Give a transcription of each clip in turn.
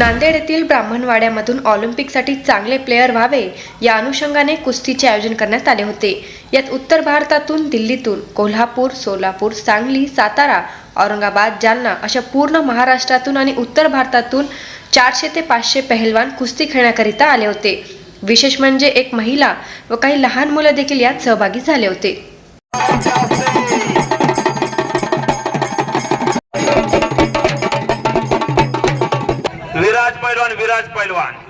नांदेड येथील ब्राह्मणवाड्यामधून ऑलिम्पिकसाठी चांगले प्लेयर व्हावे या अनुषंगाने कुस्तीचे आयोजन करण्यात आले होते. यात उत्तर भारतातून दिल्लीतून कोल्हापूर सोलापूर सांगली सातारा औरंगाबाद जालना अशा पूर्ण महाराष्ट्रातून आणि उत्तर भारतातून चारशे ते पाचशे पहलवान कुस्ती खेळण्याकरिता आले होते. विशेष म्हणजे एक महिला व काही लहान मुलं देखील यात सहभागी झाले होते. विराज पैलवान विराज पैलवान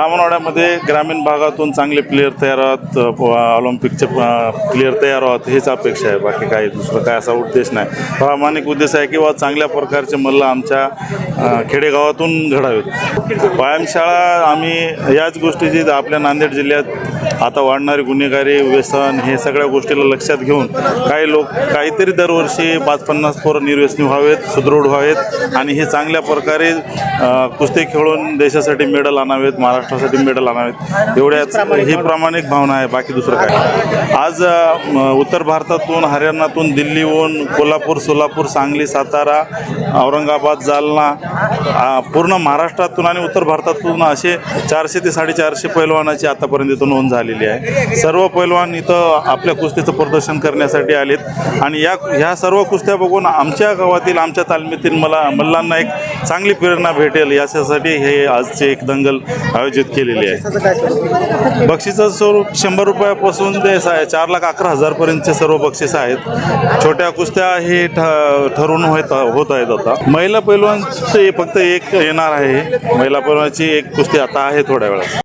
रावणवाड्यामध्ये ग्रामीण भागातून चांगले प्लेयर तयार आहोत ऑलिम्पिकचे प्लेयर तयार आहोत हेच अपेक्षा आहे. बाकी काही दुसरं काय असा उद्देश नाही. प्रामाणिक उद्देश आहे किंवा चांगल्या प्रकारचे मल्ल आमच्या खेडेगावातून घडावेत. व्यायामशाळा आम्ही याच गोष्टीची आपल्या नांदेड जिल्ह्यात आता वाढणारी गुन्हेगारी व्यसन हे सगळ्या गोष्टीला लक्षात घेऊन काही लोक काहीतरी दरवर्षी पाच पन्नास पोरं निर्व्यसनी व्हावेत सुदृढ व्हावेत आणि हे चांगल्या प्रकारे कुस्ती खेळून देशासाठी मेडल आणावेत महाराष्ट्रासाठी मेडल आणावेत. एवढ्याच ही प्रामाणिक भावना आहे बाकी दुसरं काय? आज उत्तर भारतातून हरियाणातून दिल्लीहून कोल्हापूर सोलापूर सांगली सातारा औरंगाबाद जालना पूर्ण महाराष्ट्रातून आणि उत्तर भारतातून असे चारशे ते साडेचारशे पैलवानाची आतापर्यंत इथं नोंद झालेली आहे. सर्व पैलवान इथं आपल्या कुस्तीचं प्रदर्शन करण्यासाठी आलेत. आणि या ह्या सर्व कुस्त्या बघून आमच्या गावातील आमच्या तालमीतील मला मल्लांना एक चांगली प्रेरणा भेटेल. याच्यासाठी हे आजचे एक दंगल आयोजित आयोजित केलेली आहे. बक्षिसाचं स्वरूप शंभर रुपयापासून ते आहे चार लाख अकरा हजारपर्यंतचे सर्व बक्षीस आहेत. छोट्या कुस्त्या हे ठ ठरवून होत होत आहेत आता. महिला पैलवानचे फक्त एक येणार आहे. महिला पैलवानची एक कुस्ती आता आहे थोड्या वेळात.